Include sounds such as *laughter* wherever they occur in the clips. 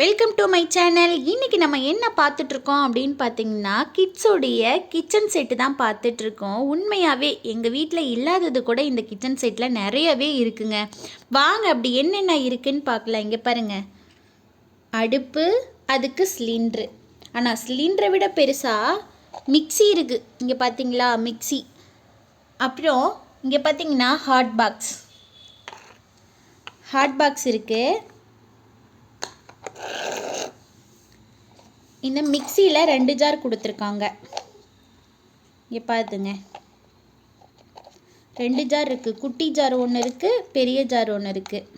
Welcome to my channel இன்னைக்கு நம்ம என்ன பார்த்துட்ருக்கோம் அப்படின்னு பார்த்தீங்கன்னா கிட்ஸோடைய கிச்சன் செட்டு தான் பார்த்துட்ருக்கோம் உண்மையாகவே எங்கள் வீட்டில் இல்லாதது கூட இந்த கிச்சன் செட்டில் நிறையவே இருக்குங்க. வாங்க அப்படி என்னென்ன இருக்குன்னு பார்க்கலாம். இங்கே பாருங்கள் அடுப்பு அதுக்கு சிலிண்ட்ரு ஆனால் சிலிண்டரை விட பெருசாக மிக்ஸி இருக்குது இங்கே பார்த்தீங்களா? மிக்ஸி. அப்புறம் இங்கே பார்த்தீங்கன்னா ஹாட் பாக்ஸ் ஹாட் பாக்ஸ் இருக்குது இந்த மிக்சியில் ரெண்டு ஜார் கொடுத்துருக்காங்க. இங்கே பார்த்துங்க ரெண்டு ஜார் இருக்குது குட்டி ஜார் ஒன்று இருக்குது பெரிய ஜார் ஒன்று இருக்குது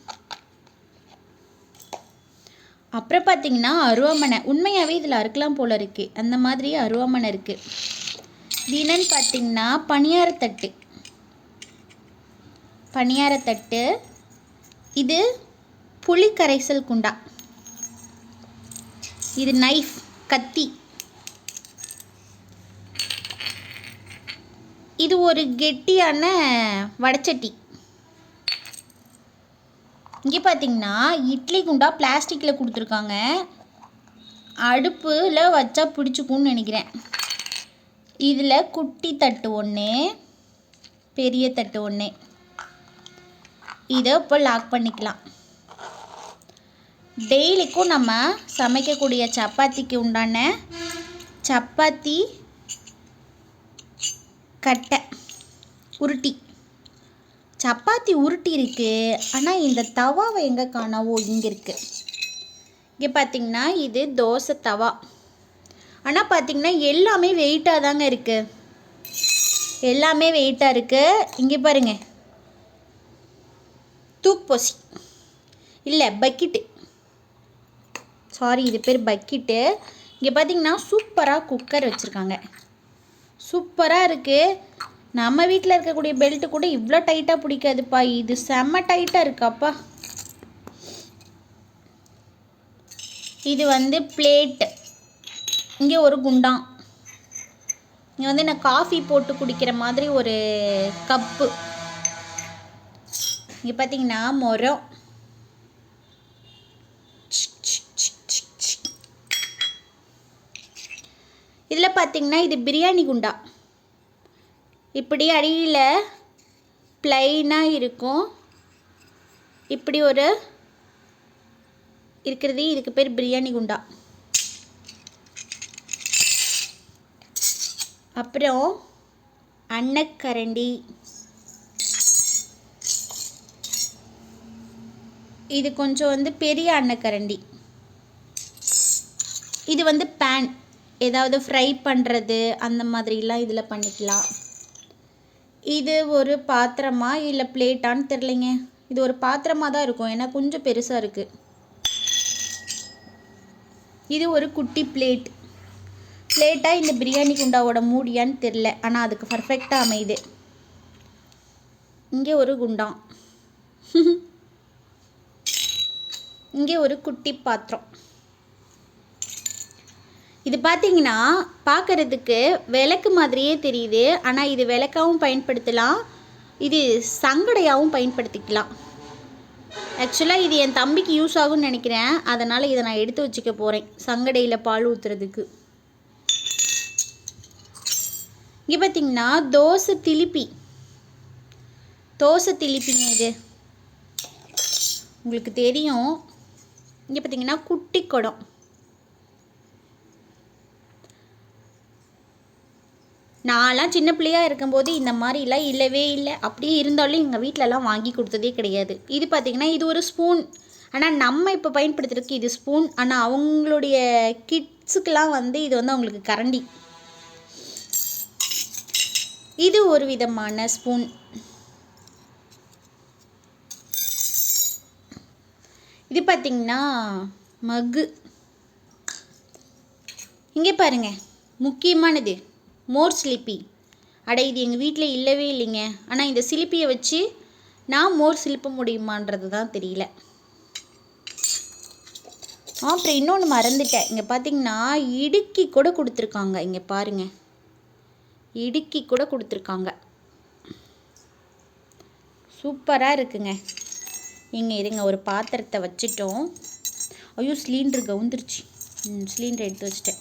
அப்புறம் பார்த்தீங்கன்னா அருவாமனை. உண்மையாகவே இதில் அறுக்கலாம் போல் இருக்குது அந்த மாதிரி அருவாமனை இருக்குது தினன்னு பார்த்தீங்கன்னா பணியாரத்தட்டு பணியாரத்தட்டு இது புளி கரைசல் குண்டா. இது நைஃப் கத்தி. இது ஒரு கெட்டியான வடச்சட்டி. இங்கே பார்த்தீங்கன்னா இட்லி குண்டா பிளாஸ்டிக்கில் கொடுத்துருக்காங்க. அடுப்பில் வச்சா பிடிச்சிக்கும்னு நினைக்கிறேன். இதில் குட்டி தட்டு ஒன்று பெரிய தட்டு ஒன்று இதை இப்போ லாக் பண்ணிக்கலாம். டெய்லிக்கும் நம்ம சமைக்கக்கூடிய சப்பாத்திக்கு உண்டான சப்பாத்தி கட்டை உருட்டி. சப்பாத்தி உருட்டி இருக்குது ஆனால் இந்த தவாவை எங்கே காணவோ இங்கே இருக்குது இங்கே பார்த்தீங்கன்னா இது தோசை தவா. ஆனால் பார்த்தீங்கன்னா எல்லாமே வெயிட்டாக தாங்க இருக்குது எல்லாமே வெயிட்டாக இருக்குது இங்கே பாருங்க. தூக்பொசி இல்லை பக்கெட்டு சாரி இது பேர் பக்கெட்டு இங்கே பார்த்தீங்கன்னா சூப்பராக குக்கர் வச்சுருக்காங்க. சூப்பராக இருக்குது நம்ம வீட்டில் இருக்கக்கூடிய பெல்ட்டு கூட இவ்வளோ டைட்டாக பிடிக்காதுப்பா. இது செம்ம டைட்டாக இருக்காப்பா. இது வந்து பிளேட் இங்கே ஒரு குண்டான். இங்கே வந்து நான் காஃபி போட்டு குடிக்கிற மாதிரி ஒரு கப்பு இங்கே பார்த்தீங்கன்னா மொரம். இதில் பார்த்தீங்கன்னா இது பிரியாணி குண்டா. இப்படி அடியில் ப்ளைனாக இருக்கும். இப்படி ஒரு இருக்கிறது இதுக்கு பேர் பிரியாணி குண்டா. அப்புறம் அன்னக்கரண்டி. இது கொஞ்சம் வந்து பெரிய அன்னக்கரண்டி. இது வந்து பேன் ஏதாவது ஃப்ரை பண்ணுறது அந்த மாதிரிலாம் இதில் பண்ணிக்கலாம். இது ஒரு பாத்திரமா இல்லை பிளேட்டான்னு தெரிலிங்க இது ஒரு பாத்திரமாக தான் இருக்கும். ஏன்னா கொஞ்சம் பெருசாக இருக்குது இது ஒரு குட்டி பிளேட் பிளேட்டாக இந்த பிரியாணி குண்டாவோட மூடியான்னு தெரில ஆனால் அதுக்கு பர்ஃபெக்டாக அமையுது. இங்கே ஒரு குண்டான். *laughs* இங்கே ஒரு குட்டி பாத்திரம். இது பார்த்தீங்கன்னா பார்க்கறதுக்கு விளக்கு மாதிரியே தெரியுது. ஆனால் இது விளக்காவும் பயன்படுத்தலாம். இது சங்கடையாகவும் பயன்படுத்திக்கலாம். ஆக்சுவலாக இது என் தம்பிக்கு யூஸ் ஆகும்னு நினைக்கிறேன். அதனால் இதை நான் எடுத்து வச்சுக்க போகிறேன் சங்கடையில் பால் ஊற்றுறதுக்கு இங்கே பார்த்தீங்கன்னா தோசை திலிப்பி. தோசை திலிப்பிங்க இது. உங்களுக்கு தெரியும். இங்கே பார்த்தீங்கன்னா குட்டி குடம். நான்லாம் சின்ன பிள்ளையா இருக்கும்போது இந்த மாதிரிலாம் இல்லவே இல்லை. அப்படியே இருந்தாலும் எங்கள் வீட்டிலலாம் வாங்கி கொடுத்ததே கிடையாது. இது பார்த்திங்கன்னா இது ஒரு ஸ்பூன். ஆனால் நம்ம இப்போ பயன்படுத்துறதுக்கு இது ஸ்பூன். ஆனால் அவங்களுடைய கிட்ஸுக்கெலாம் வந்து இது வந்து அவங்களுக்கு கரண்டி. இது ஒரு விதமான ஸ்பூன். இது பார்த்திங்கன்னா மக்கு. இங்கே பாருங்கள் முக்கியமானது. மோர் சிலிப்பி. அட இது எங்கள் வீட்டில் இல்லவே இல்லைங்க. ஆனால் இந்த சிலிப்பியை வச்சு நான் மோர் சிலிப்ப முடியுமான்றது தான் தெரியல. அப்புறம் இன்னொன்று மறந்துட்டேன். இங்கே பார்த்தீங்கன்னா இடுக்கி கூட கொடுத்துருக்காங்க. இங்கே பாருங்க. இடுக்கி கூட கொடுத்துருக்காங்க. சூப்பராக இருக்குங்க. இங்கே இருங்க ஒரு பாத்திரத்தை வச்சுட்டோம். ஐயோ சிலிண்டர் கவுந்துருச்சு. ம் சிலிண்டர் எடுத்து வச்சிட்டேன்.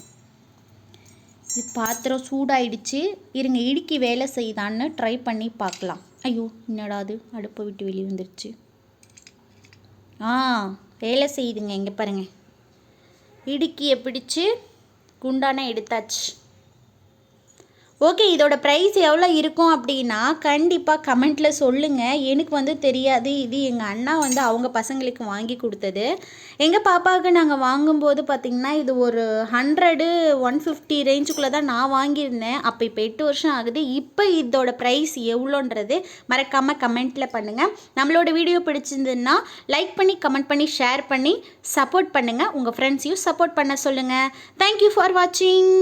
பாத்திரம் சூடாயிடுச்சு. இருங்க இடுக்கி வேலை செய்தான்னு ட்ரை பண்ணி பார்க்கலாம். ஐயோ என்னடா அது? அடுப்பை விட்டு வெளியே வந்துருச்சு. ஆ வேலை செய்யுதுங்க இங்கே பாருங்க. இடுக்கியை பிடிச்சு குண்டான எடுத்தாச்சு. ஓகே இதோட ப்ரைஸ் எவ்வளோ இருக்கும் அப்படின்னா கண்டிப்பாக கமெண்ட்டில் சொல்லுங்கள் எனக்கு வந்து தெரியாது. இது எங்கள் அண்ணா வந்து அவங்க பசங்களுக்கு வாங்கி கொடுத்தது. எங்கள் பாப்பாவுக்கு நாங்கள் வாங்கும்போது பார்த்திங்கன்னா இது ஒரு ஹண்ட்ரடு ஒன் ஃபிஃப்டி ரேஞ்சுக்குள்ளே தான் நான் வாங்கியிருந்தேன். அப்போ இப்போ எட்டு வருஷம் ஆகுது. இப்போ இதோட ப்ரைஸ் எவ்வளோன்றது மறக்காமல் கமெண்ட்டில் பண்ணுங்கள் நம்மளோட வீடியோ பிடிச்சிருந்ததுன்னா லைக் பண்ணி கமெண்ட் பண்ணி ஷேர் பண்ணி சப்போர்ட் பண்ணுங்கள் உங்கள் ஃப்ரெண்ட்ஸையும் சப்போர்ட் பண்ண சொல்லுங்கள் தேங்க்யூ ஃபார் வாட்சிங்